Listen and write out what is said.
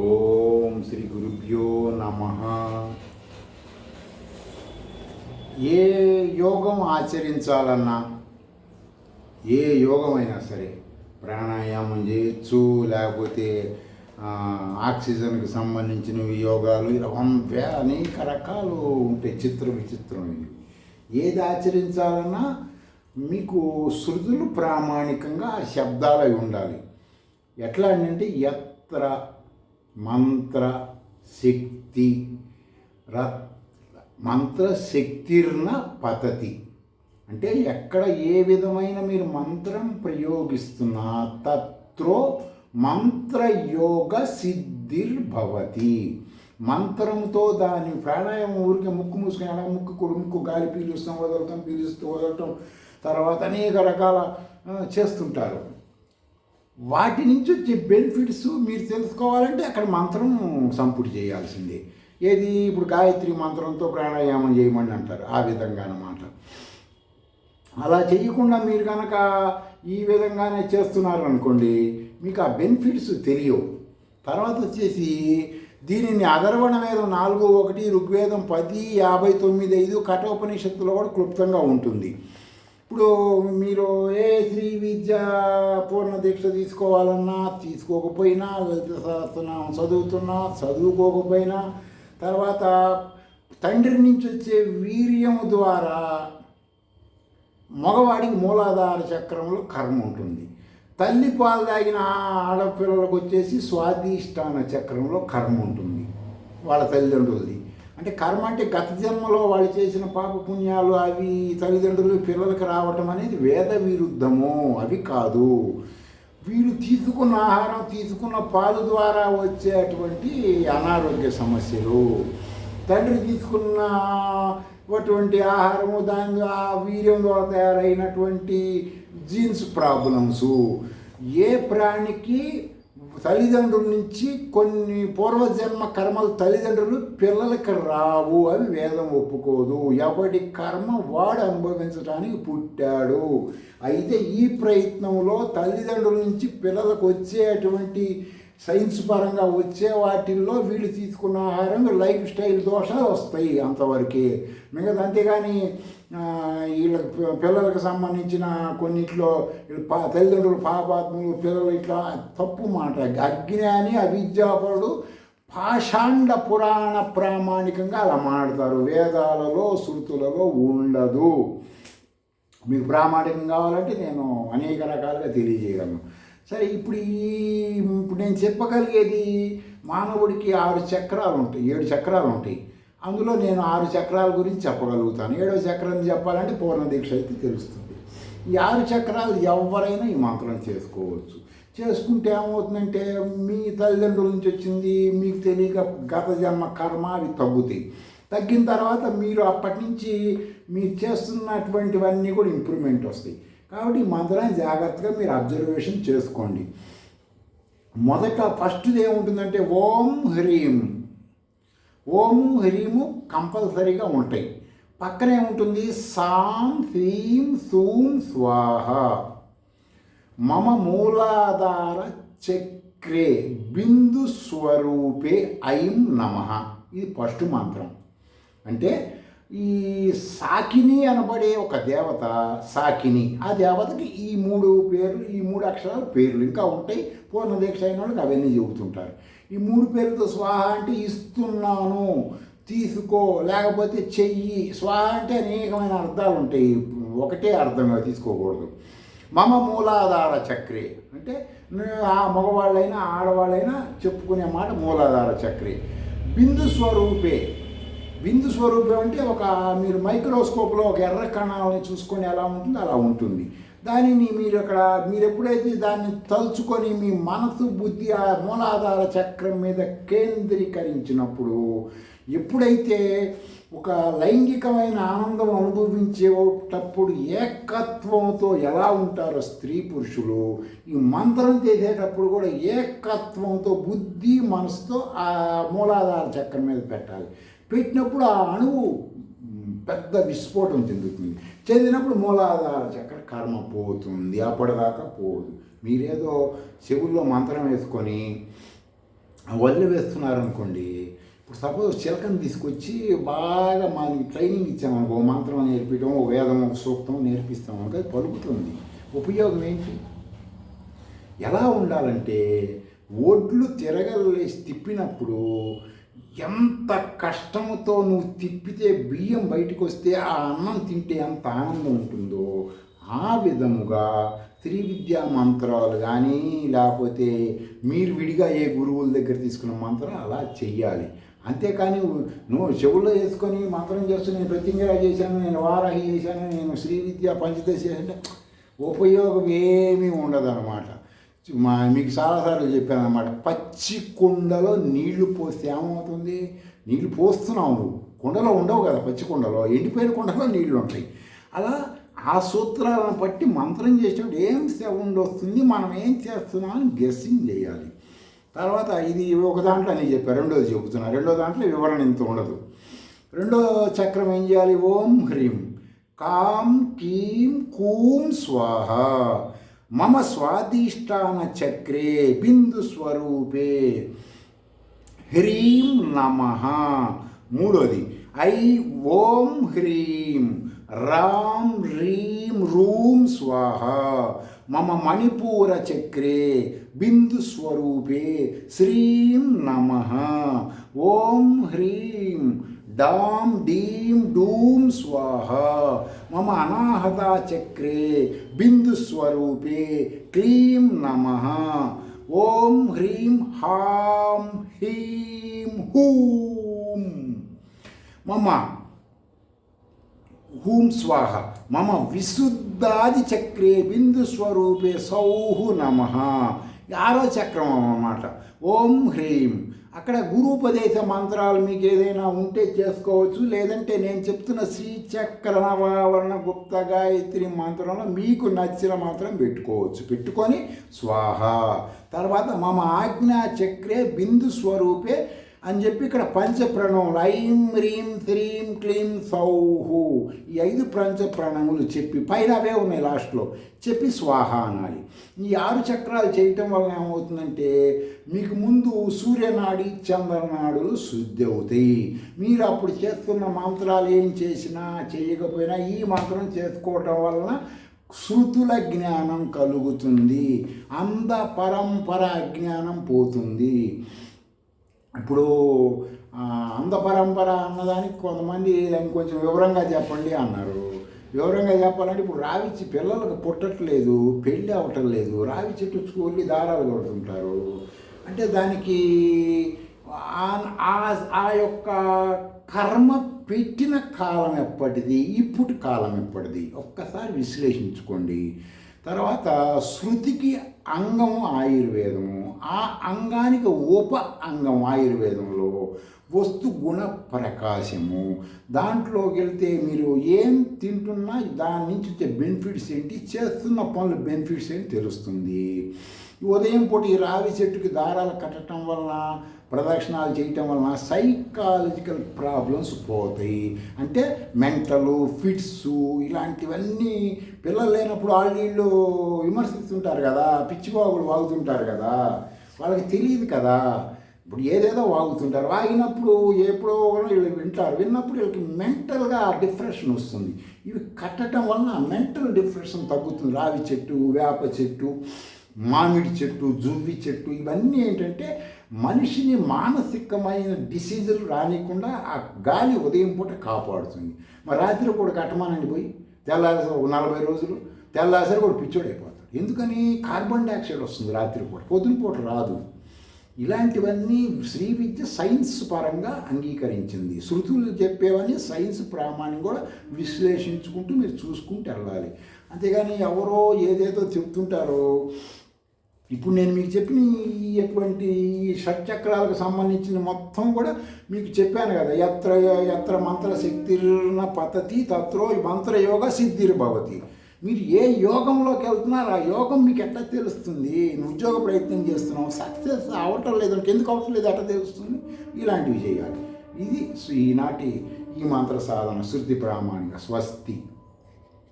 ఓం శ్రీ గురుభ్యో నమ. ఏ యోగం ఆచరించాలన్నా ఏ యోగం అయినా సరే ప్రాణాయామం చేయొచ్చు లేకపోతే ఆక్సిజన్కి సంబంధించిన యోగాలు ఇలా అనేక రకాలు ఉంటాయి చిత్ర విచిత్రం ఇది ఏది ఆచరించాలన్నా మీకు శృతులు ప్రామాణికంగా శబ్దాలు అవి ఉండాలి. ఎట్లా అంటే ఎత్ర మంత్ర శక్తి రత్ మంత్రశక్తిర్న పతతి. అంటే ఎక్కడ ఏ విధమైన మీరు మంత్రం ప్రయోగిస్తున్నా తత్రో మంత్రయోగ సిద్ధిర్భవతి. మంత్రంతో దాని ప్రాణాయామం ఊరికే ముక్కు మూసుకొని అలా ముక్కు కొడు ముక్కు గాలి పీలుస్తాం వదలటం పీలుస్తూ వదలటం తర్వాత అనేక రకాల చేస్తుంటారు. వాటి నుంచి వచ్చే బెనిఫిట్స్ మీరు తెలుసుకోవాలంటే అక్కడ మంత్రం సంపుటి చేయాల్సిందే. ఏది? ఇప్పుడు గాయత్రి మంత్రంతో ప్రాణాయామం చేయమని అంటారు ఆ విధంగా అన్నమాట. అలా చేయకుండా మీరు కనుక ఈ విధంగానే చేస్తున్నారు అనుకోండి మీకు ఆ బెనిఫిట్స్ తెలియవు. తర్వాత వచ్చేసి దీనిని అధర్వణ వేదం నాలుగు ఒకటి ఋగ్వేదం పది యాభై తొమ్మిది ఐదు కఠోపనిషత్తులో కూడా క్లుప్తంగా ఉంటుంది. ఇప్పుడు మీరు ఏ శ్రీ విద్య పూర్ణ దీక్ష తీసుకోవాలన్నా తీసుకోకపోయినా లలిత సహస్రనామం చదువుతున్నా చదువుకోకపోయినా తర్వాత తండ్రి నుంచి వచ్చే వీర్యము ద్వారా మగవాడికి మూలాధార చక్రంలో కర్మ ఉంటుంది. తల్లి పాలు తాగిన ఆడపిల్లలకు వచ్చేసి స్వాధిష్టాన చక్రంలో కర్మ ఉంటుంది. వాళ్ళ తల్లిదండ్రులది. అంటే కర్మ అంటే గత జన్మలో వాళ్ళు చేసిన పాప పుణ్యాలు అవి తల్లిదండ్రులు పిల్లలకు రావటం అనేది వేద విరుద్ధము. అవి కాదు. వీళ్ళు తీసుకున్న ఆహారం తీసుకున్న పాలు ద్వారా వచ్చేటువంటి అనారోగ్య సమస్యలు. తండ్రి తీసుకున్న అటువంటి ఆహారము దాని ఆ వీర్యం ద్వారా తయారైనటువంటి జీన్స్ ప్రాబ్లమ్స్. ఏ ప్రాణికి తల్లిదండ్రుల నుంచి కొన్ని పూర్వజన్మ కర్మలు తల్లిదండ్రులు పిల్లలకి రావు అని వేదం ఒప్పుకోదు. ఎవడి కర్మ వాడు అనుభవించడానికి పుట్టాడు. అయితే ఈ ప్రయత్నంలో తల్లిదండ్రుల నుంచి పిల్లలకు వచ్చేటువంటి సైన్స్ పరంగా వచ్చే వాటిల్లో వీళ్ళు తీసుకున్న ఆహారం లైఫ్ స్టైల్ దోషాలు వస్తాయి అంతవరకే. మిగతా అంతేగాని వీళ్ళకి వీళ్ళ పిల్లలకు సంబంధించిన కొన్నిట్లో పా తల్లిదండ్రులు పాపాత్ములు పిల్లలు ఇట్లా తప్పు మాట. అజ్ఞాని అవిద్యాపరుడు పాషాండ పురాణ ప్రామాణికంగా అలా మాడతారు వేదాలలో శృతులలో ఉండదు. మీకు ప్రామాణికం కావాలంటే నేను అనేక రకాలుగా తెలియజేయగలను. సరే ఇప్పుడు ఈ ఇప్పుడు నేను చెప్పగలిగేది మానవుడికి ఆరు చక్రాలు ఉంటాయి ఏడు చక్రాలు ఉంటాయి. అందులో నేను ఆరు చక్రాల గురించి చెప్పగలుగుతాను. ఏడో చక్రం చెప్పాలంటే పూర్ణ దీక్ష అయితే తెలుస్తుంది. ఈ ఆరు చక్రాలు ఎవరైనా ఈ మంత్రం చేసుకోవచ్చు. చేసుకుంటే ఏమవుతుందంటే మీ తల్లిదండ్రుల నుంచి వచ్చింది మీకు తెలియక గత జన్మ కర్మ అవి తగ్గుతాయి. తగ్గిన తర్వాత మీరు అప్పటి నుంచి మీరు చేస్తున్నటువంటివన్నీ కూడా ఇంప్రూవ్మెంట్ వస్తాయి. కాబట్టి ఈ మంత్రాన్ని జాగ్రత్తగా మీరు అబ్జర్వేషన్ చేసుకోండి. మొదట ఫస్ట్ది ఏముంటుందంటే ఓం హ్రీం. ఓం హ్రీము కంపల్సరీగా ఉంటాయి. పక్కన ఏముంటుంది? సాం హ్రీం సూం స్వాహ. మమ మూలాధార చక్రే బిందు స్వరూపే ఐం నమ. ఇది ఫస్ట్ మంత్రం. అంటే ఈ సాకిని అనబడే ఒక దేవత సాకిని. ఆ దేవతకి ఈ మూడు పేర్లు ఈ మూడు అక్షరాలు పేర్లు ఇంకా ఉంటాయి. పూర్ణ దీక్ష అయిన వాళ్ళకి అవన్నీ చెబుతుంటారు. ఈ మూడు పేర్లతో స్వాహ అంటే ఇస్తున్నాను తీసుకో. లేకపోతే చెయ్యి. స్వాహ అంటే అనేకమైన అర్థాలు ఉంటాయి. ఒకటే అర్థంగా తీసుకోకూడదు. మమ మూలాధార చక్రే. అంటే ఆ మగవాళ్ళైనా ఆడవాళ్ళైనా చెప్పుకునే మాట మూలాధార చక్రే. బిందు స్వరూపే. బిందు స్వరూపం అంటే ఒక మీరు మైక్రోస్కోప్లో ఒక ఎర్ర కణాలని చూసుకొని ఎలా ఉంటుందో అలా ఉంటుంది. దానిని మీరు అక్కడ మీరు ఎప్పుడైతే దాన్ని తలుచుకొని మీ మనసు బుద్ధి ఆ మూలాధార చక్రం మీద కేంద్రీకరించినప్పుడు ఎప్పుడైతే ఒక లైంగికమైన ఆనందం అనుభవించేటప్పుడు ఏకత్వంతో ఎలా ఉంటారో స్త్రీ పురుషులు ఈ మంత్రం చేసేటప్పుడు కూడా ఏకత్వంతో బుద్ధి మనసుతో ఆ మూలాధార చక్రం మీద పెట్టాలి. పెట్టినప్పుడు ఆ అణువు పెద్ద విస్ఫోటం చెందుతుంది చెందినప్పుడు మూలాధార చక్ర కర్మ పోతుంది. అప్పటిదాకా పోదు. మీరేదో చెవుల్లో మంత్రం వేసుకొని వదిలి వేస్తున్నారనుకోండి ఇప్పుడు సపోజ్ చిలకని తీసుకొచ్చి బాగా మనకి ట్రైనింగ్ ఇచ్చామనుకో ఓ మంత్రం నేర్పించడం ఓ వేదం ఒక సూక్తం నేర్పిస్తాం అనుకో అది పలుకుతుంది. ఉపయోగం ఏంటి? ఎలా ఉండాలంటే ఒడ్లు తిరగలేసి తిప్పినప్పుడు ఎంత కష్టముతో నువ్వు తిప్పితే బియ్యం బయటకు వస్తే ఆ అన్నం తింటే ఎంత ఆనందం ఉంటుందో ఆ విధముగా శ్రీ విద్యా మంత్రాలు కానీ లేకపోతే మీరు విడిగా ఏ గురువుల దగ్గర తీసుకున్న మంత్రం అలా చెయ్యాలి. అంతేకాని నువ్వు చెవుల్లో వేసుకొని మంత్రం చేస్తూ నేను ప్రత్యంగిరా చేశాను నేను వారాహి చేశాను నేను శ్రీ విద్య పంచదశ చేశాను ఉపయోగం ఏమీ ఉండదన్నమాట. మా మీకు చాలాసార్లు చెప్పాను అనమాట పచ్చి కుండలో నీళ్ళు పోస్తే ఏమవుతుంది? నీళ్ళు పోస్తున్నావు నువ్వు. కుండలో ఉండవు కదా పచ్చి కుండలో ఎండిపోయిన కుండలో నీళ్ళు ఉంటాయి. అలా ఆ సూత్రాలను బట్టి మంత్రం చేసినప్పుడు ఏం సౌండ్ వస్తుంది? మనం ఏం చేస్తున్నాం అని గెస్సింగ్ చేయాలి. తర్వాత ఇది ఒక దాంట్లో అని చెప్పారు రెండోది చెబుతున్నా. రెండో దాంట్లో వివరణ ఇంత ఉండదు. రెండో చక్రం ఏం చేయాలి? ఓం హ్రీం. కాం కీం కూం స్వాహ. మమ స్వాదిష్టాన చక్రే బిందు స్వరూపే హ్రీం నమ మూడోది ఐ ఓం హ్రీం రాం హ్రీం రూం స్వాహ మమ మణిపూర చక్రే బిందు స్వరూపే శ్రీం నమ ఓం హ్రీం డాం డీం డూం స్వాహ మమ అనాహత చక్రే బిందు స్వరూపే క్లీం నమ ఓం హ్రీం హాం హీం హూం మమ హూం స్వాహ మమ విశుద్ధాది చక్రే బిందు స్వరూపే సౌహు నమ ఆరో చక్రం అన్నమాట ఓం హ్రీం అక్కడ గురూపదేశ మంత్రాలు మీకు ఏదైనా ఉంటే చేసుకోవచ్చు. లేదంటే నేను చెప్తున్న శ్రీచక్ర నవావరణ గుప్త గాయత్రి మంత్రంలో మీకు నచ్చిన మంత్రం పెట్టుకోవచ్చు. పెట్టుకొని స్వాహ. తర్వాత మమ ఆజ్ఞా చక్రే బిందు స్వరూపే అని చెప్పి ఇక్కడ పంచ ప్రణవములు ఐం హ్రీం శ్రీం క్లీం సౌహు ఈ ఐదు పంచ ప్రణములు చెప్పి పైన అవే ఉన్నాయి లాస్ట్లో. చెప్పి స్వాహ అనాలి. ఈ ఆరు చక్రాలు చేయటం వలన ఏమవుతుందంటే మీకు ముందు సూర్యనాడి చంద్రనాడులు శుద్ధి అవుతాయి. మీరు అప్పుడు చేస్తున్న మంత్రాలు ఏం చేసినా చేయకపోయినా ఈ మంత్రం చేసుకోవటం వలన శృతుల జ్ఞానం కలుగుతుంది. అంద పరంపర జ్ఞానం పోతుంది. ఇప్పుడు అంధ పరంపర అన్నదానికి కొంతమంది దాన్ని కొంచెం వివరంగా చెప్పండి అన్నారు. వివరంగా చెప్పాలంటే ఇప్పుడు రావి పిల్లలకు పుట్టట్లేదు పెళ్ళి అవ్వటం లేదు రావి చెట్టు వెళ్ళి దారాలు కొడుతుంటారు. అంటే దానికి ఆ- ఆ యొక్క కర్మ పెట్టిన కాలం ఎప్పటిది? ఇప్పుడు కాలం ఎప్పటిది? ఒక్కసారి విశ్లేషించుకోండి. తర్వాత శృతికి అంగం ఆయుర్వేదము. ఆ అంగానికి ఉప అంగం ఆయుర్వేదంలో వస్తు గుణ ప్రకాశము. దాంట్లోకి వెళ్తే మీరు ఏం తింటున్నా దాని నుంచి వచ్చే బెనిఫిట్స్ ఏంటి? చేస్తున్న పనుల బెనిఫిట్స్ ఏంటి తెలుస్తుంది. ఉదయం పూట ఈ రావి చెట్టుకి దారాలు కట్టడం వల్ల ప్రదక్షిణాలు చేయటం వలన సైకాలజికల్ ప్రాబ్లమ్స్ పోతాయి. అంటే మెంటలు ఫిట్స్ ఇలాంటివన్నీ పిల్లలు లేనప్పుడు వాళ్ళు వీళ్ళు విమర్శిస్తుంటారు కదా పిచ్చిబాగులు వాగుతుంటారు కదా వాళ్ళకి తెలియదు కదా. ఇప్పుడు ఏదేదో వాగుతుంటారు వాగినప్పుడు ఎప్పుడో వీళ్ళు వింటారు విన్నప్పుడు వీళ్ళకి మెంటల్గా డిప్రెషన్ వస్తుంది. ఇవి కట్టడం వలన మెంటల్ డిప్రెషన్ తగ్గుతుంది. రావి చెట్టు వేప చెట్టు మామిడి చెట్టు జువ్వి చెట్టు ఇవన్నీ ఏంటంటే మనిషిని మానసికమైన డిసీజులు రానికుండా ఆ గాలి ఉదయం పూట కాపాడుతుంది. మరి రాత్రి కూడా కట్టమానండి పోయి తెల్లారి ఒక నలభై రోజులు తెల్లారి కూడా పిచ్చోడైపోతాడు ఎందుకని? కార్బన్ డైఆక్సైడ్ వస్తుంది రాత్రి పూట పొద్దున పూట రాదు. ఇలాంటివన్నీ శ్రీ విద్య సైన్స్ పరంగా అంగీకరించింది. శృతులు చెప్పేవన్నీ సైన్స్ ప్రామాణ్యం కూడా విశ్లేషించుకుంటూ మీరు చూసుకుంటూ వెళ్ళాలి. అంతేగాని ఎవరో ఏదేదో చెప్తుంటారో ఇప్పుడు నేను మీకు చెప్పిన ఈ ఎటువంటి షట్చక్రాలకు సంబంధించిన మొత్తం కూడా మీకు చెప్పాను కదా. ఎత్ర ఎత్ర మంత్ర శక్తిర్న పతతి తత్రో మంత్ర యోగ సిద్ధిర్ భవతి. మీరు ఏ యోగంలోకి వెళ్తున్నారు ఆ యోగం మీకు ఎట్లా తెలుస్తుంది? ఉద్యోగ ప్రయత్నం చేస్తున్నావు సక్సెస్ అవటం లేదు ఎందుకు అవటం లేదు ఎట్లా తెలుస్తుంది? ఇలాంటివి చేయాలి. ఇది ఈనాటి ఈ మంత్ర సాధన శృతి ప్రామాణిక స్వస్తి.